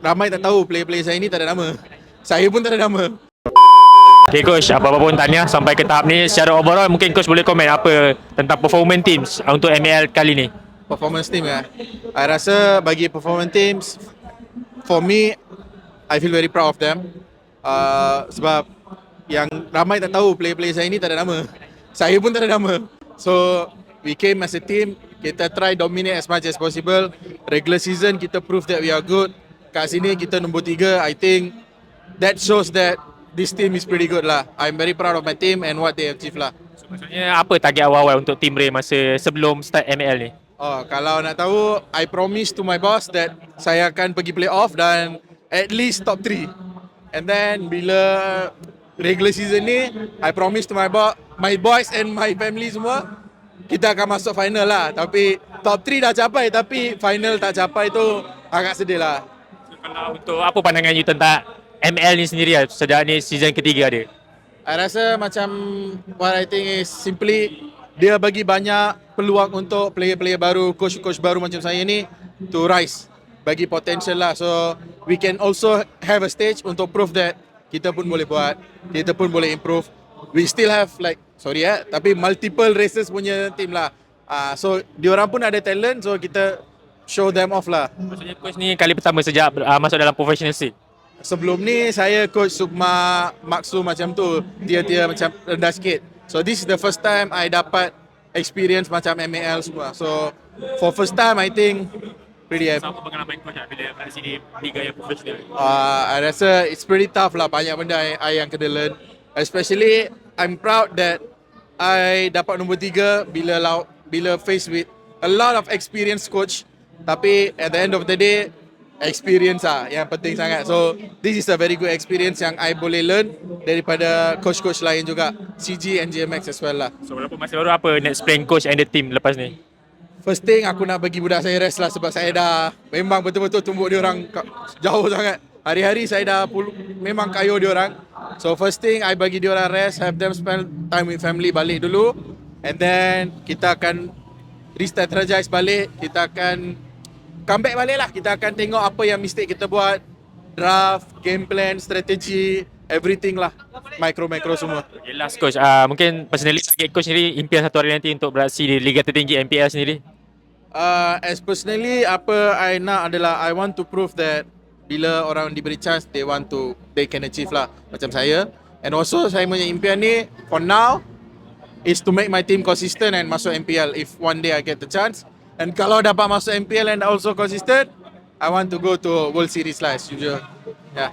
ramai tak tahu player-player saya ni tak ada nama. Saya pun tak ada nama. Okay coach, apa-apa pun tanya sampai ke tahap ni secara overall mungkin coach boleh komen apa tentang performance teams untuk ML kali ni. Performance team ya. I rasa bagi performance teams, for me, I feel very proud of them. Uh, sebab yang ramai tak tahu player-player saya ni tak ada nama. Saya pun tak ada nama. So, we came as a team, kita try dominate as much as possible. Regular season, kita prove that we are good. Kat sini, kita nombor tiga. I think that shows that this team is pretty good lah. I'm very proud of my team and what they achieve lah. So, maksudnya apa target awal-awal untuk team Ray masa sebelum start ML ni? Oh, kalau nak tahu, I promise to my boss that saya akan pergi play off dan at least top 3. And then bila regular season ni, I promise to my bo- my boys and my family semua, kita akan masuk final lah. Tapi top 3 dah capai tapi final tak capai tu agak sedih lah. Kalau untuk apa pandangan you tentang ML ni sendiri lah sejak ni season ketiga dia? I rasa macam what I think is simply dia bagi banyak peluang untuk player-player baru, coach-coach baru macam saya ni to rise. Bagi potential lah. So we can also have a stage untuk prove that kita pun boleh buat, kita pun boleh improve. We still have like sorry eh, tapi multiple races punya team lah. Ah uh, so diorang pun ada talent so kita show them off lah. Maksudnya coach ni kali pertama sejak uh, masuk dalam professional scene. Sebelum ni saya coach Sukma Maksu macam tu Dia-dia macam rendah sikit So this is the first time I dapat experience macam MAL semua So for first time I think pretty happy apa pengalaman coach lah bila kat sini liga yang professional? uh, I rasa it's pretty tough lah banyak benda I, I yang kena learn Especially I'm proud that I dapat nombor tiga bila lau, bila face with a lot of experienced coach tapi at the end of the day experience lah yang penting sangat so this is a very good experience yang I boleh learn daripada coach-coach lain juga CG and GMX as well lah So walaupun masih baru apa next plan coach and the team lepas ni? First thing aku nak bagi budak saya rest lah sebab saya dah memang betul-betul tumbuk dia orang jauh sangat. Hari-hari saya dah pul- memang kayu dia orang. So first thing I bagi dia orang rest, have them spend time with family balik dulu and then kita akan re-strategize balik, kita akan comeback balik lah. Kita akan tengok apa yang mistake kita buat, draft, game plan, strategi, everything lah. Micro-micro semua. Okay, last coach, uh, mungkin personally target coach sendiri impian satu hari nanti untuk beraksi di Liga tertinggi MPL sendiri. Uh, as personally, apa I nak adalah I want to prove that bila orang diberi chance, they want to, they can achieve lah. Macam saya. And also, saya punya impian ni, for now, is to make my team consistent and masuk MPL if one day I get the chance. And kalau dapat masuk MPL and also consistent, I want to go to World Series lah as usual. Yeah.